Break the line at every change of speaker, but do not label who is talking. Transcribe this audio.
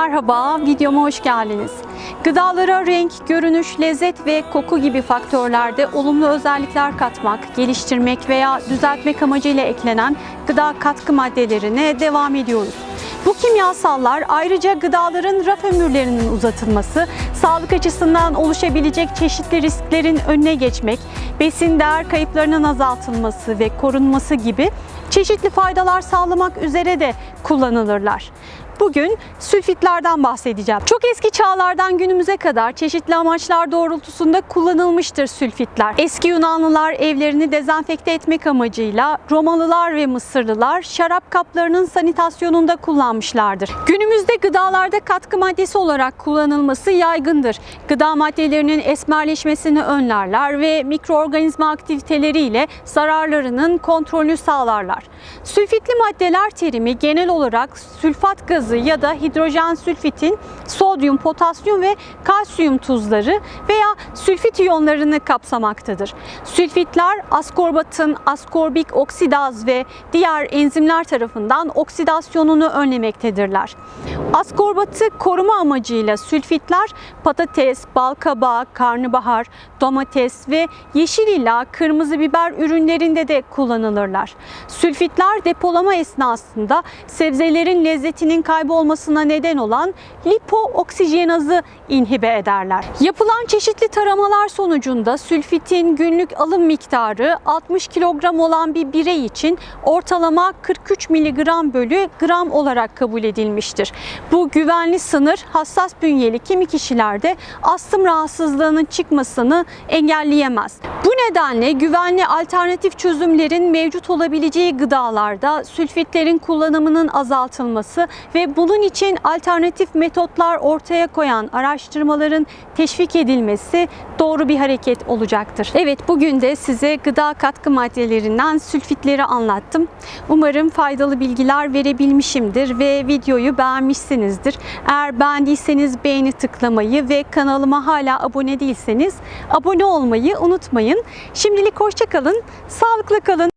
Merhaba, videoma hoş geldiniz. Gıdalara renk, görünüş, lezzet ve koku gibi faktörlerde olumlu özellikler katmak, geliştirmek veya düzeltmek amacıyla eklenen gıda katkı maddelerine devam ediyoruz. Bu kimyasallar ayrıca gıdaların raf ömürlerinin uzatılması, sağlık açısından oluşabilecek çeşitli risklerin önüne geçmek, besin değer kayıplarının azaltılması ve korunması gibi çeşitli faydalar sağlamak üzere de kullanılırlar. Bugün sülfitlerden bahsedeceğim. Çok eski çağlardan günümüze kadar çeşitli amaçlar doğrultusunda kullanılmıştır sülfitler. Eski Yunanlılar evlerini dezenfekte etmek amacıyla Romalılar ve Mısırlılar şarap kaplarının sanitasyonunda kullanmışlardır. Günümüzde gıdalarda katkı maddesi olarak kullanılması yaygındır. Gıda maddelerinin esmerleşmesini önlerler ve mikroorganizma aktiviteleriyle zararlarının kontrolünü sağlarlar. Sülfitli maddeler terimi genel olarak sülfat gazı ya da hidrojen sülfitin sodyum, potasyum ve kalsiyum tuzları veya sülfit iyonlarını kapsamaktadır. Sülfitler askorbatın askorbik oksidaz ve diğer enzimler tarafından oksidasyonunu önlemektedirler. Askorbatı koruma amacıyla sülfitler patates, balkabağı, karnabahar, domates ve yeşil ila kırmızı biber ürünlerinde de kullanılırlar. Sülfitler depolama esnasında sebzelerin lezzetinin kaybolmasına neden olan lipooksijenazı inhibe ederler. Yapılan çeşitli taramalar sonucunda sülfitin günlük alım miktarı 60 kilogram olan bir birey için ortalama 43 miligram bölü gram olarak kabul edilmiştir. Bu güvenli sınır hassas bünyeli kimi kişilerde astım rahatsızlığının çıkmasını engelleyemez. Bu nedenle güvenli alternatif çözümlerin mevcut olabileceği gıdalarda sülfitlerin kullanımının azaltılması ve bunun için alternatif metotlar ortaya koyan araştırmaların teşvik edilmesi doğru bir hareket olacaktır. Evet bugün de size gıda katkı maddelerinden sülfitleri anlattım. Umarım faydalı bilgiler verebilmişimdir ve videoyu beğenmişsinizdir. Eğer beğendiyseniz beğeni tıklamayı ve kanalıma hala abone değilseniz abone olmayı unutmayın. Şimdilik hoşçakalın, sağlıklı kalın.